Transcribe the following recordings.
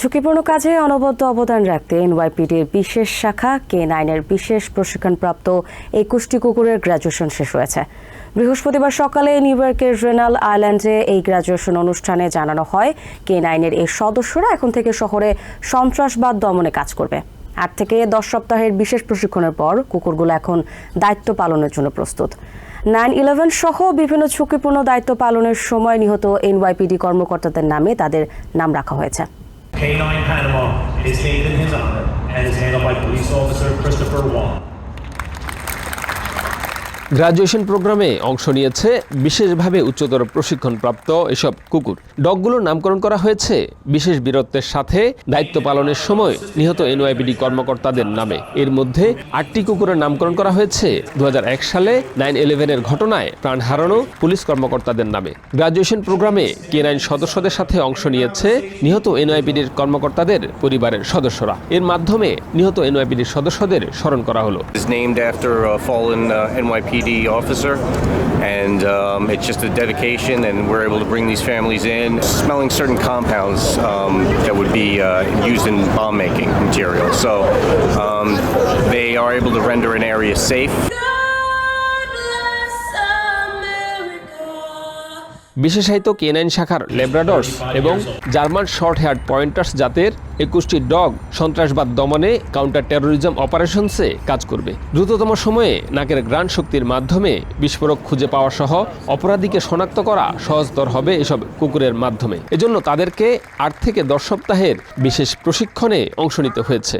ঝুঁকিপূর্ণ কাজে অনবদ্য অবদান রাখতে এনওয়াইপিডির বিশেষ শাখা, কে নাইনের বিশেষ প্রশিক্ষণপ্রাপ্ত একুশটি কুকুরের গ্র্যাজুয়েশন শেষ হয়েছে। বৃহস্পতিবার সকালে নিউ ইয়র্কের রেনাল আইল্যান্ডে এই গ্র্যাজুয়েশন অনুষ্ঠানে জানানো হয়, কে নাইনের এই সদস্যরা এখন থেকে শহরে সন্ত্রাসবাদ দমনে কাজ করবে। আট থেকে দশ সপ্তাহের বিশেষ প্রশিক্ষণের পর কুকুরগুলো এখন দায়িত্ব পালনের জন্য প্রস্তুত। নাইন ইলেভেন সহ বিভিন্ন ঝুঁকিপূর্ণ দায়িত্ব পালনের সময় নিহত এনওয়াইপিডি কর্মকর্তাদের নামে তাদের নাম রাখা হয়েছে। K9 Panama is named in his honor and is handled by police officer Christopher Wong. Graduation প্রোগ্রামে অংশ নিয়েছে বিশেষভাবে উচ্চতর প্রশিক্ষণপ্রাপ্ত এসব কুকুর। ডগগুলোর নামকরণ করা হয়েছে বিশেষ বীরত্বের সাথে দায়িত্ব পালনের সময় নিহত এনওয়াইবিডি কর্মকর্তাদের নামে। এর মধ্যে আটটি কুকুরের নামকরণ করা হয়েছে দু সালে নাইন ইলেভেনের ঘটনায় প্রাণ হারানো পুলিশ কর্মকর্তাদের নামে। গ্রাজুয়েশন প্রোগ্রামে কে নাইন সদস্যদের সাথে অংশ নিয়েছে নিহত এনওয়াইবিডির কর্মকর্তাদের পরিবারের সদস্যরা। এর মাধ্যমে নিহত এনওয়াইবিডির সদস্যদের স্মরণ করা হলো। is named after a fallen uh, NYPD officer, and um, it's just a dedication, and we're able to bring these families in, smelling certain compounds um, that would be uh, used in bomb making material. So um, they are able to render an area safe. God bless America. বিশেষায়িত canine শাখার Labradors এবং German short heard pointers জাতের একুশটি dog সন্ত্রাসবাদ দমনে counter terrorism অপারেশনসে কাজ করবে। দ্রুততম সময়ে নাকের গ্রাণ শক্তির মাধ্যমে বিস্ফোরক খুঁজে পাওয়া সহ অপরাধীকে শনাক্ত করা সহজতর হবে এসব কুকুরের মাধ্যমে। এজন্য তাদেরকে আট থেকে দশ সপ্তাহের বিশেষ প্রশিক্ষণে অংশ নিতে হয়েছে।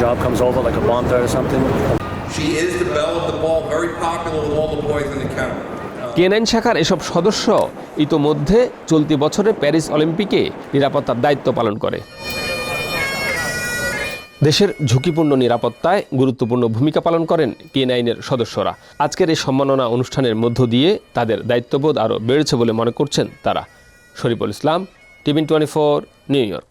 Job comes over. She is the belle of the ball, very popular with all the boys in the kennel. Canine শাখার এসব সদস্য ইতোমধ্যে চলতি বছরে প্যারিস অলিম্পিকে নিরাপত্তার দায়িত্ব পালন করে। দেশের ঝুঁকিপূর্ণ নিরাপত্তায় গুরুত্বপূর্ণ ভূমিকা পালন করেন কে নাইনের সদস্যরা। আজকের এই সম্মাননা অনুষ্ঠানের মধ্য দিয়ে তাদের দায়িত্ববোধ আরও বেড়েছে বলে মনে করছেন তারা। Shariful Islam TVN twenty four New York.